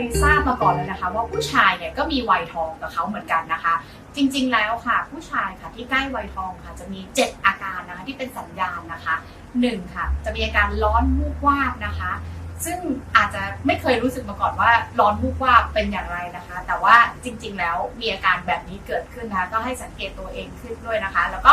ยทราบมาก่อนเลยนะคะ ว่าผู้ชายเนี่ยก็มีวัยทองกับเขาเหมือนกันนะคะ จริงๆแล้วค่ะ ผู้ชายค่ะที่ใกล้วัยทองค่ะจะมี 7 อาการนะคะที่เป็นสัญญาณนะคะหนึ่งค่ะจะมีอาการร้อนวูบวาบนะคะ ซึ่งอาจจะไม่เคยรู้สึกมาก่อนว่าร้อนวูบวาบเป็นอย่างไรนะคะ แต่ว่าจริง ๆ แล้วมีอาการแบบนี้เกิดขึ้นนะคะก็ให้สังเกตตัวเองขึ้นด้วยนะคะ แล้วก็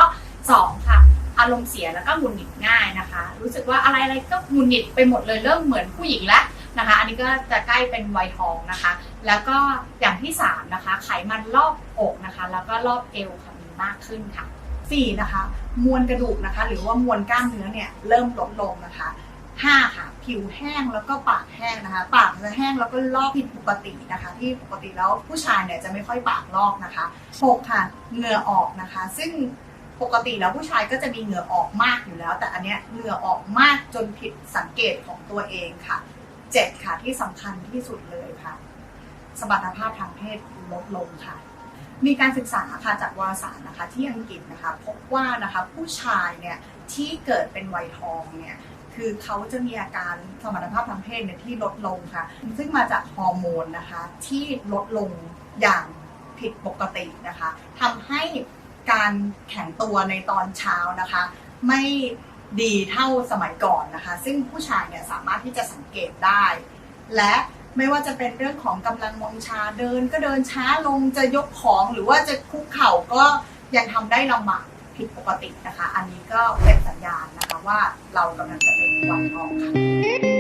สองค่ะอารมณ์เสียแล้วก็หงุดหงิดง่ายนะคะ รู้สึกว่าอะไรๆก็หงุดหงิดไปหมดเลยเริ่มเหมือนผู้หญิงแล้ว นะคะ อันนี้ก็จะใกล้เป็นวัยทองนะคะ แล้วก็อย่างที่สามนะคะ ไขมันรอบอกนะคะ แล้วก็รอบเอวค่ะมีมากขึ้นค่ะสี่นะคะ มวลกระดูกนะคะ หรือว่ามวลกล้ามเนื้อเนี่ยเริ่มลดลงนะคะห้าค่ะ ผิวแห้งแล้วก็ปากแห้งนะคะ ปากจะแห้งแล้วก็ลอกผิดปกตินะคะ ที่ปกติแล้วผู้ชายเนี่ยจะไม่ค่อยปากลอกนะคะหกค่ะ เหงื่อออกนะคะ ซึ่งปกติแล้วผู้ชายก็จะมีเหงื่อออกมากอยู่แล้ว แต่อันเนี้ยเหงื่อออกมากจนผิดสังเกตของตัวเองค่ะ เจ็ดค่ะที่สำคัญที่สุดเลยค่ะ สมรรถภาพทางเพศลดลงค่ะ มีการศึกษาค่ะจากวารสารนะคะที่อังกฤษนะคะพบว่านะคะผู้ชายเนี่ยที่เกิดเป็นวัยทองเนี่ยคือเขาจะมีอาการสมรรถภาพทางเพศเนี่ยที่ลดลงค่ะ ซึ่งมาจากฮอร์โมนนะคะที่ลดลงอย่างผิดปกตินะคะทำให้การแข็งตัวในตอนเช้านะคะ ไม่ ดีเท่าสมัยก่อนนะคะ ซึ่งผู้ชายเนี่ยสามารถที่จะสังเกตได้ และไม่ว่าจะเป็นเรื่องของกำลังวังชาเดิน ก็เดินช้าลงจะยกของหรือว่าจะคุกเข่าก็ยังทำได้ลำบากผิดปกตินะคะ อันนี้ก็เป็นสัญญาณนะคะว่าเรากำลังจะเป็นวันทองค่ะ